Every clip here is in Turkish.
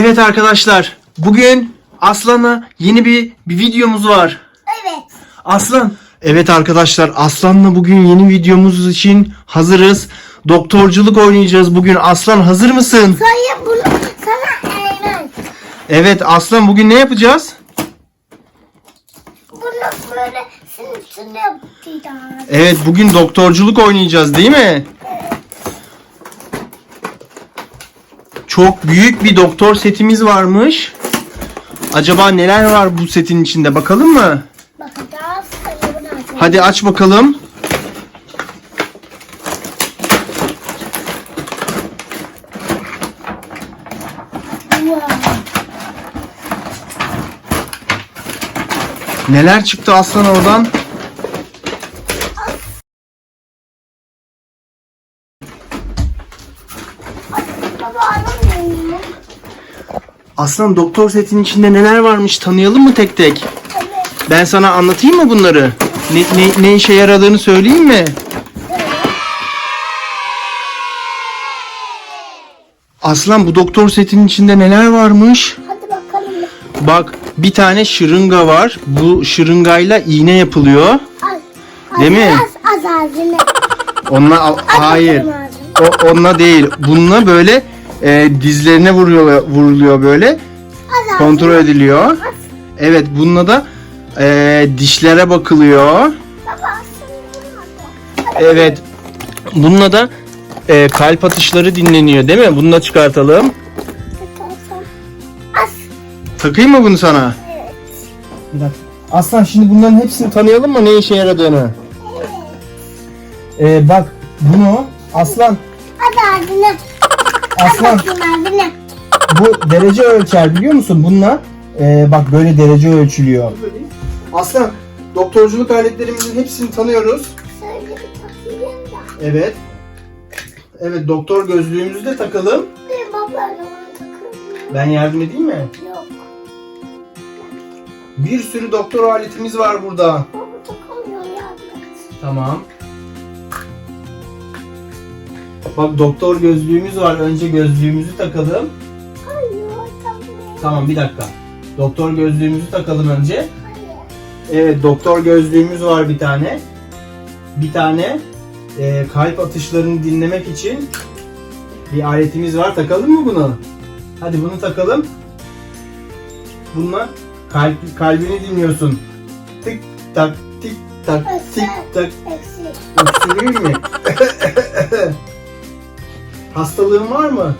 Evet arkadaşlar, bugün Aslan'la yeni bir, bir videomuz var. Evet. Aslan. Evet arkadaşlar, Aslan'la bugün yeni videomuz için hazırız. Doktorculuk oynayacağız bugün. Aslan hazır mısın? Sonra bunu sana eğlen. Evet Aslan bugün ne yapacağız? Bunu böyle üstüne yapacağız. Evet bugün doktorculuk oynayacağız değil mi? Çok büyük bir doktor setimiz varmış. Acaba neler var bu setin içinde bakalım mı? Bakacağız. Hadi aç bakalım. Neler çıktı aslan oradan? Baba alamıyorum. Aslan doktor setin içinde neler varmış tanıyalım mı tek tek? Ben sana anlatayım mı bunları? Ne, ne, ne işe yaradığını söyleyeyim mi? Aslan bu doktor setin içinde neler varmış? Hadi bakalım. Bak bir tane şırınga var. Bu şırıngayla iğne yapılıyor. Az. az Değil mi? Az az ağzını. Onunla al- hayır. O onunla değil. Bununla böyle e, dizlerine vuruyor vuruluyor böyle. Kontrol ediliyor. Evet bununla da e, dişlere bakılıyor. Evet. Bununla da e, kalp atışları dinleniyor değil mi? Bunu da çıkartalım. Takayım mı bunu sana? Evet. Bir dakika. Aslan şimdi bunların hepsini tanıyalım mı ne işe yaradığını? Ee, bak bunu Aslan Az ağzını. Aslan bu derece ölçer biliyor musun? Bununla e, bak böyle derece ölçülüyor. Aslan doktorculuk aletlerimizin hepsini tanıyoruz. Şöyle bir takayım da. Evet. Evet doktor gözlüğümüzü de takalım. Bir onu. Ben yardım edeyim mi? Yok. Bir sürü doktor aletimiz var burada. Baba takamıyor yardım et. Tamam. Bak doktor gözlüğümüz var. Önce gözlüğümüzü takalım. Hayır takamıyor. Tamam bir dakika. Doktor gözlüğümüzü takalım önce. Hayır. Evet doktor gözlüğümüz var bir tane. Bir tane e, kalp atışlarını dinlemek için bir aletimiz var. Takalım mı bunu? Hadi bunu takalım. Bununla kalp, kalbini dinliyorsun. Tık tak tik tak tik tak. Öksürüyor mu? Hastalığın var mı?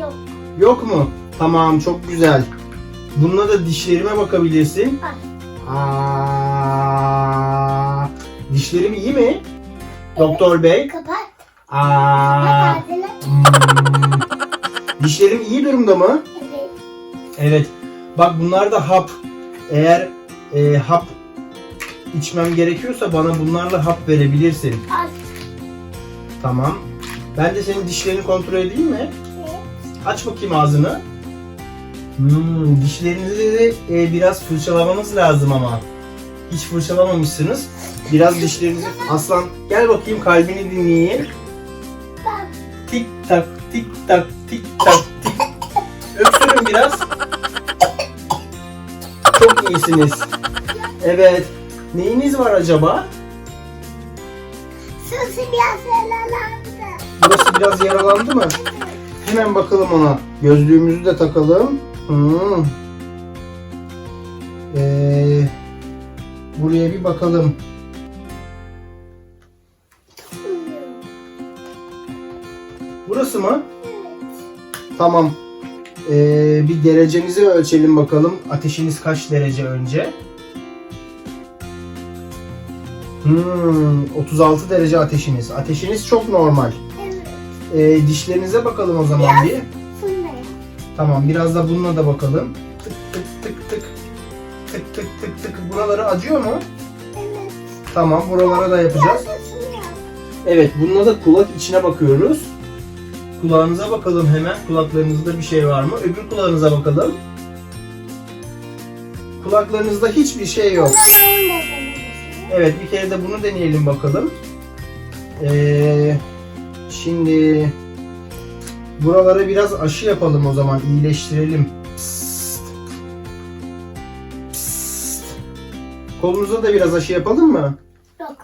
Yok. Yok mu? Tamam çok güzel. Bununla da dişlerime bakabilirsin. Ay. Aa, dişlerim iyi mi? Doktor bey. Kapat. Aa, Kapat hmm, dişlerim iyi durumda mı? Evet. Evet. Bak bunlar da hap. Eğer e, hap içmem gerekiyorsa bana bunlarla hap verebilirsin. Az. Tamam. Ben de senin dişlerini kontrol edeyim mi? Aç bakayım ağzını. Hmm, dişlerinizi de e, biraz fırçalamanız lazım ama. Hiç fırçalamamışsınız. Biraz dişlerinizi... Aslan gel bakayım kalbini dinleyeyim. Ben. Tik tak tik tak tik tak tik. Öksürün biraz. Çok iyisiniz. Evet. Neyiniz var acaba? Sesi biraz yaralandı. Burası biraz yaralandı mı? Hemen bakalım ona. Gözlüğümüzü de takalım. Hmm. Ee, buraya bir bakalım. Burası mı? Tamam. Ee, bir derecenizi ölçelim bakalım. Ateşiniz kaç derece önce? Hmm, 36 derece ateşiniz. Ateşiniz çok normal. Ee, dişlerinize bakalım o zaman bir. Tamam biraz da bununla da bakalım. Tık tık tık tık. Tık tık tık tık. Buraları acıyor mu? Evet. Tamam buralara da yapacağız. Evet bununla da kulak içine bakıyoruz. Kulağınıza bakalım hemen. Kulaklarınızda bir şey var mı? Öbür kulağınıza bakalım. Kulaklarınızda hiçbir şey yok. Evet bir kere de bunu deneyelim bakalım. Ee, şimdi Buralara biraz aşı yapalım o zaman. iyileştirelim. Psst. Psst. Kolunuza da biraz aşı yapalım mı? Yok.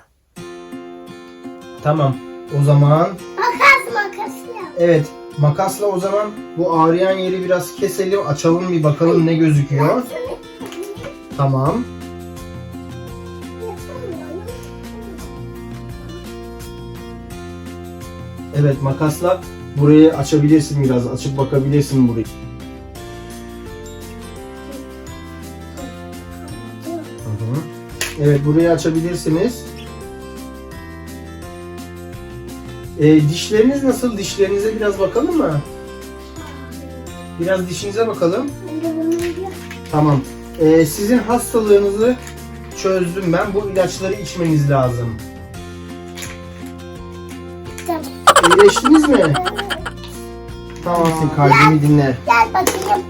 Tamam. O zaman Makas makas yap. evet makasla o zaman bu ağrıyan yeri biraz keselim. Açalım bir bakalım ne gözüküyor. Tamam. Evet makasla burayı açabilirsin biraz. Açıp bakabilirsin burayı. Evet burayı açabilirsiniz. Ee, dişleriniz nasıl? Dişlerinize biraz bakalım mı? Biraz dişinize bakalım. Tamam. Ee, sizin hastalığınızı çözdüm ben. Bu ilaçları içmeniz lazım. İyileştiniz mi? Tamam. Kalbimi dinle. Gel bakayım.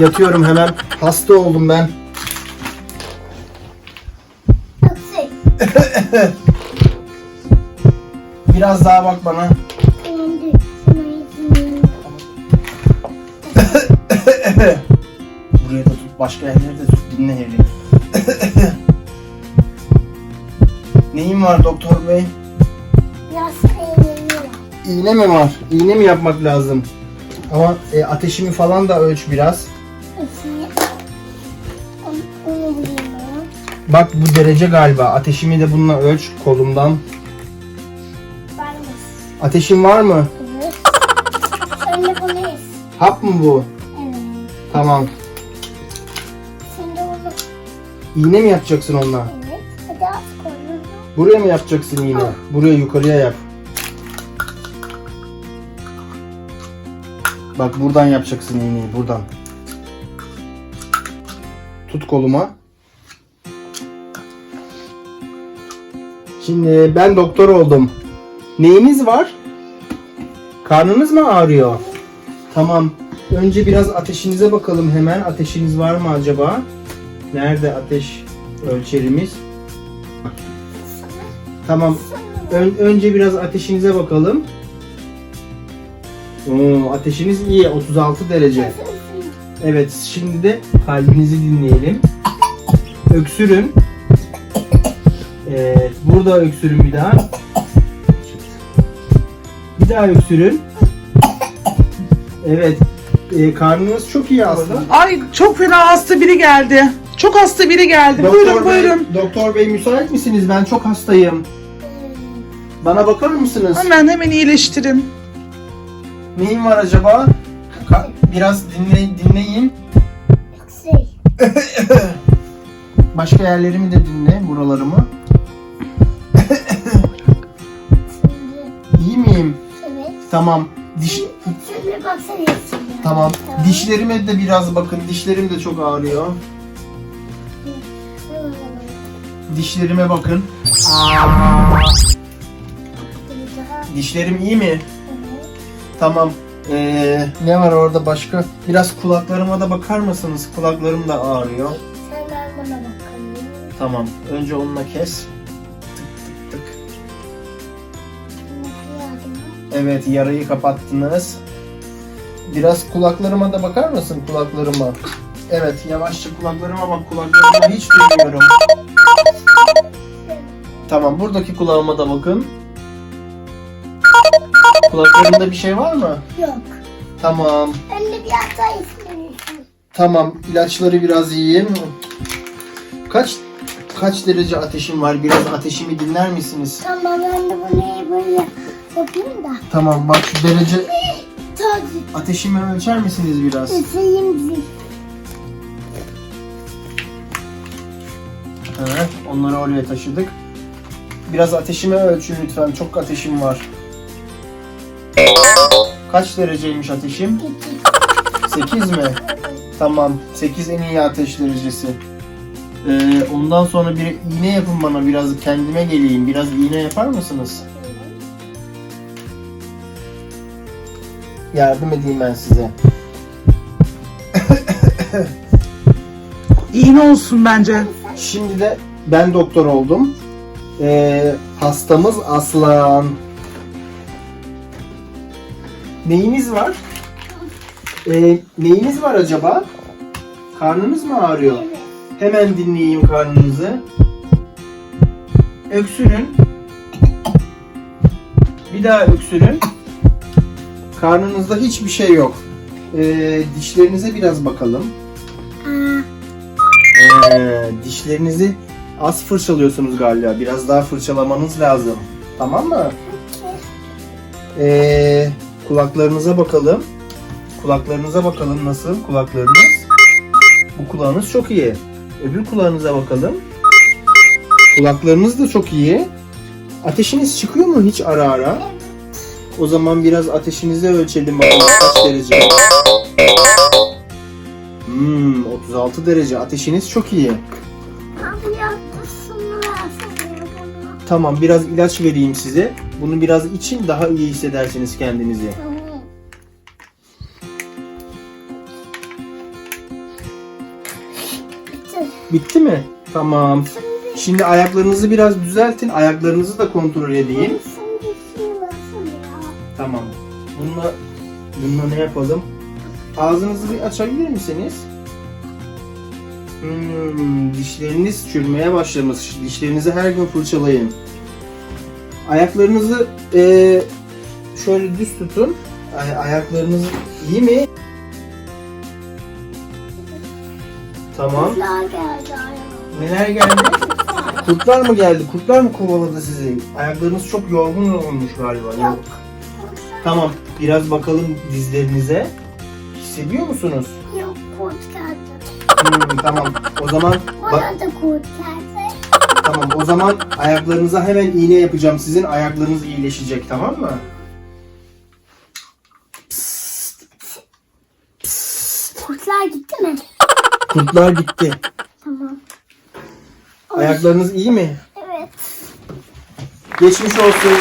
Yatıyorum hemen. Hasta oldum ben. Öksür. Biraz daha bak bana. Buraya da tut. Başka yerleri de tut. Dinle Harry. Neyin var doktor bey? Biraz. İğne mi var? İğne mi yapmak lazım? Ama e, ateşimi falan da ölç biraz. Bak bu derece galiba. Ateşimi de bununla ölç kolumdan. Ateşin var mı? Evet. Sen de bunu yes. Hap mı bu? Evet. Tamam. Sen de onu. İğne mi yapacaksın onunla? Evet. Hadi at kolunu. Buraya mı yapacaksın iğne? Buraya yukarıya yap. Bak buradan yapacaksın iğneyi buradan. Tut koluma. Şimdi ben doktor oldum. Neyiniz var? Karnınız mı ağrıyor? Tamam. Önce biraz ateşinize bakalım hemen. Ateşiniz var mı acaba? Nerede ateş ölçerimiz? Tamam. Ön- önce biraz ateşinize bakalım. Oo, ateşiniz iyi. 36 derece. Evet, şimdi de kalbinizi dinleyelim. Öksürün. Evet, burada öksürün bir daha. Bir daha öksürün. Evet, e, karnınız çok iyi aslında. Ay çok fena hasta biri geldi. Çok hasta biri geldi. buyurun Bey, buyurun. Doktor Bey müsait misiniz? Ben çok hastayım. Bana bakar mısınız? Hemen hemen iyileştirin. Neyin var acaba? Ka- Biraz dinle, dinleyin. Öksür. Başka yerlerimi de dinle, buralarımı. Şimdi. İyi miyim? Evet. Tamam. Diş baksana tamam. Dişlerime de biraz bakın. Dişlerim de çok ağrıyor. Dişlerime bakın. Dişlerim iyi mi? Tamam. Ee, ne var orada başka? Biraz kulaklarıma da bakar mısınız? Kulaklarım da ağrıyor. Sen ver bana bakalım. Tamam. Önce onunla kes. Tık tık tık. Evet yarayı kapattınız. Biraz kulaklarıma da bakar mısın kulaklarıma? Evet yavaşça kulaklarıma bak kulaklarıma hiç duymuyorum. Tamam buradaki kulağıma da bakın. Kulaklarımda bir şey var mı? Yok. Tamam. Ben de bir hata istemiştim. Tamam ilaçları biraz yiyeyim. Kaç kaç derece ateşim var? Biraz ateşimi dinler misiniz? Tamam ben de bunu böyle yapayım da. Tamam bak şu derece ateşimi ölçer misiniz biraz? zil. Evet, onları oraya taşıdık. Biraz ateşimi ölçün lütfen. Çok ateşim var. Kaç dereceymiş ateşim? İki. 8 mi? Tamam. 8 en iyi ateş derecesi. Ee, ondan sonra bir iğne yapın bana biraz kendime geleyim. Biraz iğne yapar mısınız? Yardım edeyim ben size. İğne olsun bence. Şimdi de ben doktor oldum. Ee, hastamız Aslan. Neyiniz var? Ee, neyiniz var acaba? Karnınız mı ağrıyor? Evet. Hemen dinleyeyim karnınızı. Öksürün. Bir daha öksürün. Karnınızda hiçbir şey yok. Ee, dişlerinize biraz bakalım. Ee, dişlerinizi az fırçalıyorsunuz galiba. Biraz daha fırçalamanız lazım. Tamam mı? Ee, kulaklarınıza bakalım. Kulaklarınıza bakalım nasıl kulaklarınız? Bu kulağınız çok iyi. Öbür kulağınıza bakalım. Kulaklarınız da çok iyi. Ateşiniz çıkıyor mu hiç ara ara? O zaman biraz ateşinizi ölçelim bakalım kaç derece. Hmm, 36 derece. Ateşiniz çok iyi. abi bana. Tamam biraz ilaç vereyim size. Bunu biraz için daha iyi hissedersiniz kendinizi. Bitti. Mi? Tamam. Şimdi ayaklarınızı biraz düzeltin. Ayaklarınızı da kontrol edeyim. Tamam. Bununla, bununla ne yapalım? Ağzınızı bir açabilir misiniz? Hmm, dişleriniz çürümeye başlamış. Dişlerinizi her gün fırçalayın. Ayaklarınızı eee, şöyle düz tutun. Ay- ayaklarınız iyi mi? Tamam. Kızlar geldi ayağıma. Neler geldi? Kurtlar mı geldi? Kurtlar mı kovaladı sizi? Ayaklarınız çok yorgun olmuş galiba. Yok. Tamam. Biraz bakalım dizlerinize. Hissediyor musunuz? Yok kurt geldi. Hmm, tamam. O zaman bak, Bana da kurt geldi. Tamam. O zaman ayaklarınıza hemen iğne yapacağım. Sizin ayaklarınız iyileşecek, tamam mı? Kurtlar gitti mi? Kurtlar gitti. Tamam. Ayaklarınız iyi mi? Evet. Geçmiş olsun.